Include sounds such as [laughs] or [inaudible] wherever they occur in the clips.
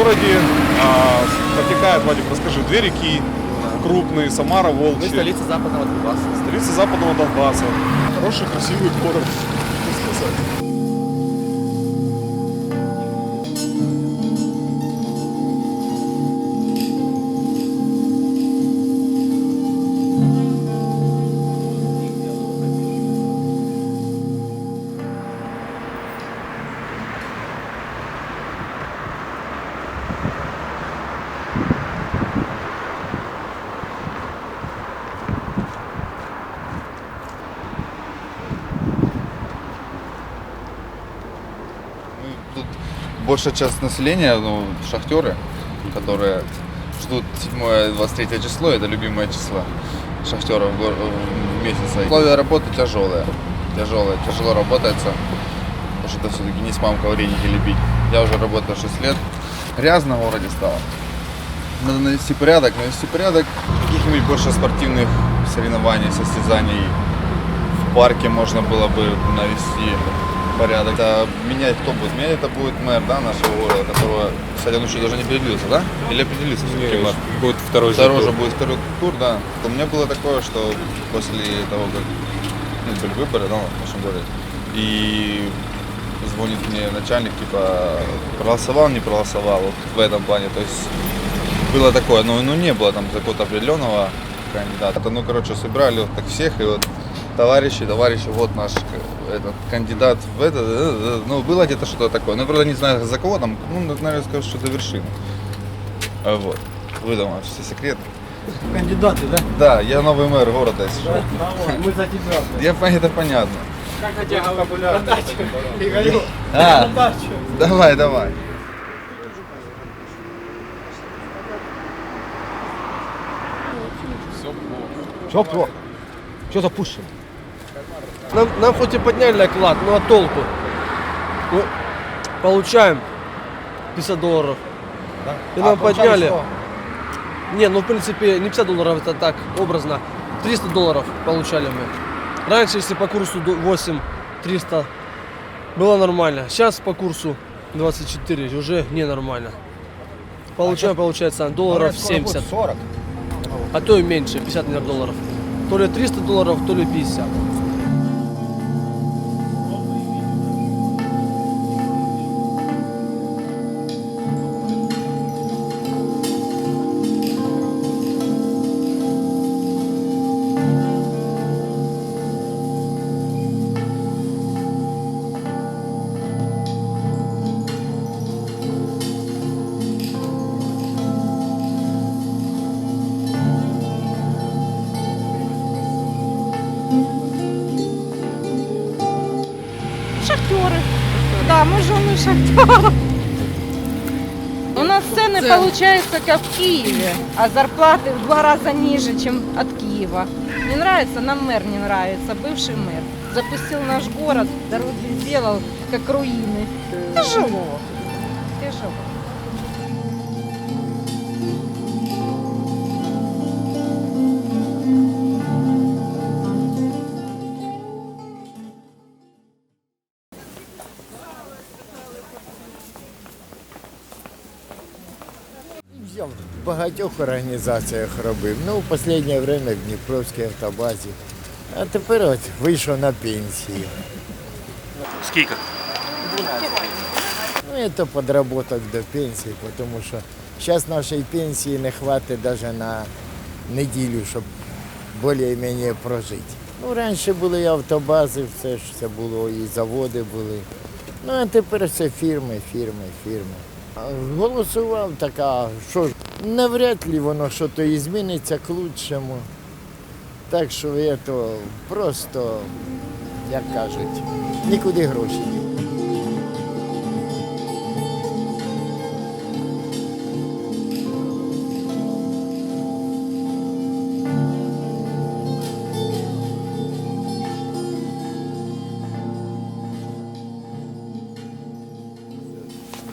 городе а, протекает, Вадик, расскажи, две реки крупные, Самара, Мы Волчья. столица западного Донбасса. Столица западного Донбасса. Хороший, красивый город, сказать. Тут большая часть населения, ну, шахтеры, которые ждут 7-23 число, это любимое число шахтеров в месяца. Условия работы тяжелые, тяжелые, тяжело работается, потому что это все-таки не с мамка вареники лепить. Я уже работаю 6 лет, грязно в городе стало. Надо навести порядок, навести порядок, каких-нибудь больше спортивных соревнований, состязаний в парке можно было бы навести порядок. А менять кто будет? Менять это будет мэр да, нашего города, которого, кстати, он еще даже не определился, да? Или определился все-таки мэр? Будет второй Второй тур. же будет второй тур, да. У меня было такое, что после того, как ну, были выборы да, в нашем городе, и звонит мне начальник, типа, проголосовал, не проголосовал, вот в этом плане. То есть было такое, но ну, не было там какого-то определенного кандидата. Ну, короче, собирали вот так всех, и вот товарищи, товарищи, вот наш этот кандидат в это, э, э, ну, было где-то что-то такое. Ну, правда, не знаю за кого там, ну, наверное, скажу, что до вершины. А, Вот. Выдал все секреты. Кандидаты, да? Да, я новый мэр города, если что. Мы за тебя. Я, это понятно. Как хотя говорю, на дачу. Игорек, А, на дачу. давай, давай. Все плохо. Все запущено. Нам, нам хоть и подняли оклад, ну а толку? Ну, получаем 50 долларов. И нам подняли. Не, ну в принципе не 50 долларов, это так образно. 300 долларов получали мы. Раньше, если по курсу до 8 300 было нормально. Сейчас по курсу 24 уже ненормально. Получаем, получается, долларов 70. 40. А то и меньше, 50 наверное, долларов. То ли 300 долларов, то ли 50. Шахтеров. У нас цены получаются как в Киеве, а зарплаты в два раза ниже, чем от Киева. Не нравится, нам мэр не нравится, бывший мэр. Запустил наш город, дороги сделал, как руины. Тяжело. Тяжело. Багатьох організаціях робив. Ну, в останнє время в Дніпровській автобазі. А тепер от вийшов на пенсію. Скільки? Ну, це подработок до пенсії, тому що зараз нашої пенсії не вистачить навіть на неділю, щоб більш-менш прожити. Ну, раніше були і автобази, все ж це було, і заводи були. Ну, а тепер все фірми, фірми, фірми. Голосував така, що ж, навряд ли воно щось і зміниться к лучшому. Так що це просто, як кажуть, нікуди гроші.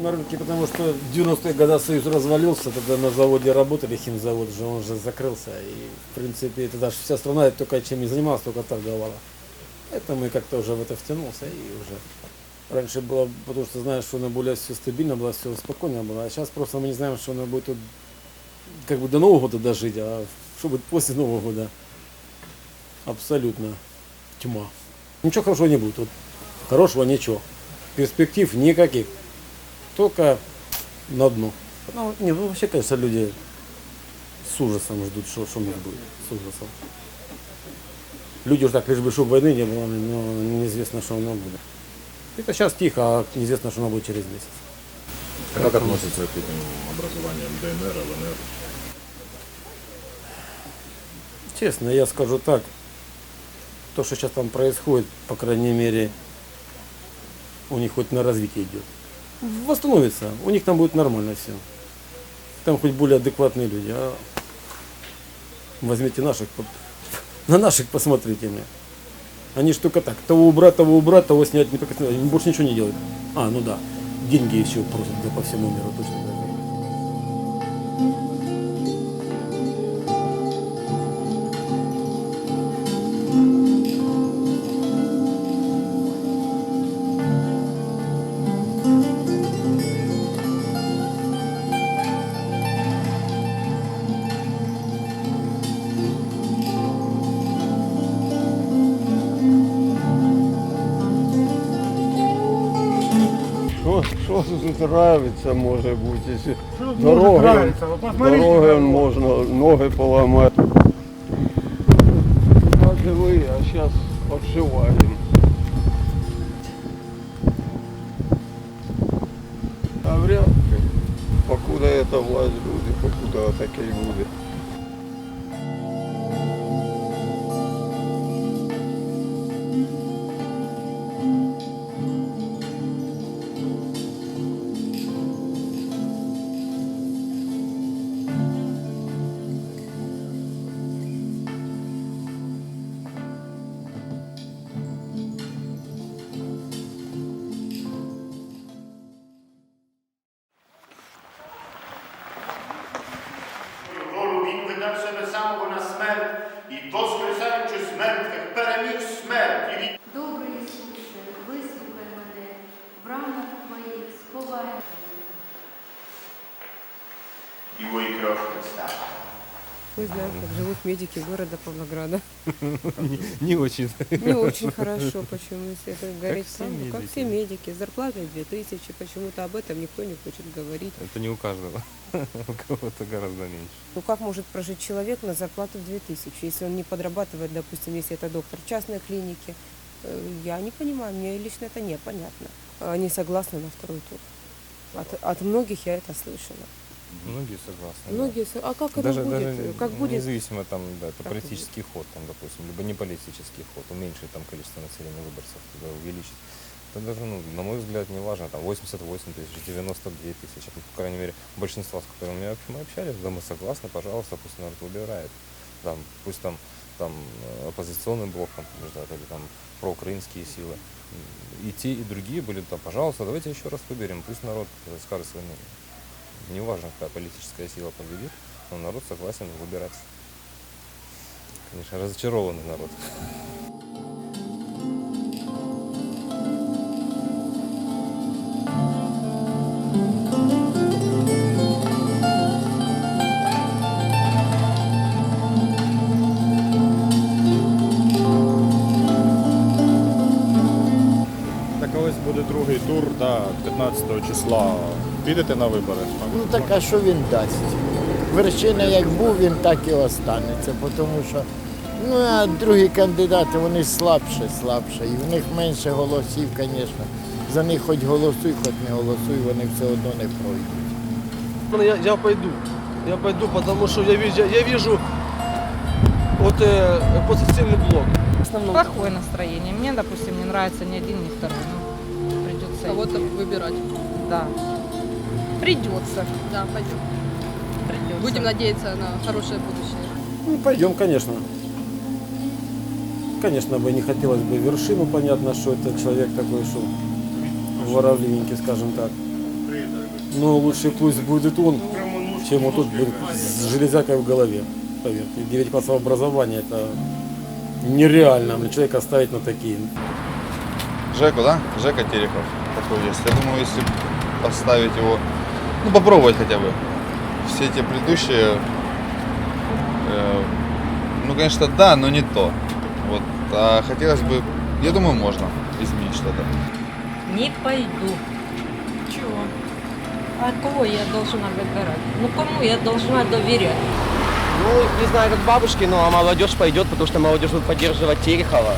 На рынке, потому что в 90-е годы Союз развалился, тогда на заводе работали, химзавод же, он же закрылся. И, в принципе, это даже вся страна только чем и занималась, только торговала. Это мы как-то уже в это втянулся и уже Раньше было, потому что знаешь, что она более все стабильно была, все спокойно было. А сейчас просто мы не знаем, что она будет тут, как бы до Нового года дожить, а что будет после Нового года. Абсолютно тьма. Ничего хорошего не будет. Вот хорошего ничего. Перспектив никаких. Только на дно. Ну, не, ну вообще, конечно, люди с ужасом ждут, что, что у них будет. С ужасом. Люди уже так, лишь бы, чтобы войны не было, но неизвестно, что оно будет. Это сейчас тихо, а неизвестно, что оно будет через месяц. А как относятся к этим образованиям ДНР, ЛНР? Честно, я скажу так, то, что сейчас там происходит, по крайней мере, у них хоть на развитие идет. Восстановится, у них там будет нормально все. Там хоть более адекватные люди, а возьмите наших, [laughs] на наших посмотрите мне. Они ж только так, того убрать, того убрать, того снять, никак, они больше ничего не делают. А, ну да, деньги еще просят да, по всему миру, точно так. Що тут нравиться може бути, якщо дороги, дороги можна, ноги поламати. А диви, а зараз обшиваємо. А вряд ли. Покуда эта власть буде, покуда таке й Мы знаем, как живут медики города Павлограда. Не очень. Не очень хорошо, почему, если это правду, как медики. все медики. Зарплата 2000, почему-то об этом никто не хочет говорить. Это не у каждого. [laughs] У кого-то гораздо меньше. Ну как может прожить человек на зарплату в 2000, если он не подрабатывает, допустим, если это доктор в частной клинике? Э, Я не понимаю, мне лично это непонятно. Они согласны на второй тур. От, от многих я это слышала. Многие согласны. да. Многие, со- а как это Даже, будет? даже как будет? независимо там, да, это Как политический ход, там, допустим, либо не политический ход, уменьшить там количество населения выборцев, либо увеличить. Это даже, ну, на мой взгляд, не важно, там 88 тысяч, 92 тысячи, ну, по крайней мере, большинство, с которыми мы общались, да, мы согласны, пожалуйста, пусть народ выбирает. Там, пусть там, там э, оппозиционный блок там, побеждает, или там проукраинские силы. И те, и другие были, там, пожалуйста, давайте еще раз выберем, пусть народ скажет свое мнение. Неважно, какая политическая сила победит, но народ согласен выбирать. Конечно, разочарованный народ. Буде другий тур, да, 15 числа Підете на вибори? Ну так а що він дасть? Вершина як був, він так і останеться, тому що ну, а другі кандидати вони слабше, слабше. І в них менше голосів, звісно. За них хоч голосуй, хоч не голосуй, вони все одно не пройдуть. Ну, Я, я пойду. Я пойду, потому что я вижу, я вижу вот э, оппозиционный блок. В основном Плохое настроение. Мне, допустим, не нравится ни один, ни второй. Ну, придется. Кого-то выбирать. Да. Придется. Да, пойдем. Придется. Будем надеяться на хорошее будущее. Ну, пойдем, конечно. Конечно, бы не хотелось бы вершину, понятно, что это человек такой, что воровливенький, скажем так. Но лучше пусть будет он, чем вот тут с железякой в голове. Поверьте, 9 классов образования это нереально блин, человека ставить на такие. Жеку, да? Жека Терехов такой есть. Я думаю, если поставить его, ну попробовать хотя бы. Все эти предыдущие, э, ну конечно да, но не то. Вот, а хотелось бы, я думаю, можно изменить что-то. Не пойду. Чего? А кого я должна выбирать? Ну кому я должна доверять? Ну, не знаю, как бабушки, но молодежь пойдет, потому что молодежь будет поддерживать Терехова.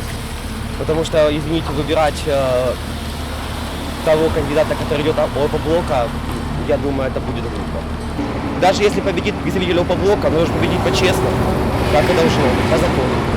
Потому что, извините, выбирать э, того кандидата, который идет от блока, я думаю, это будет глупо. Даже если победит представитель блока, но должен победить по-честному, как и должно по закону.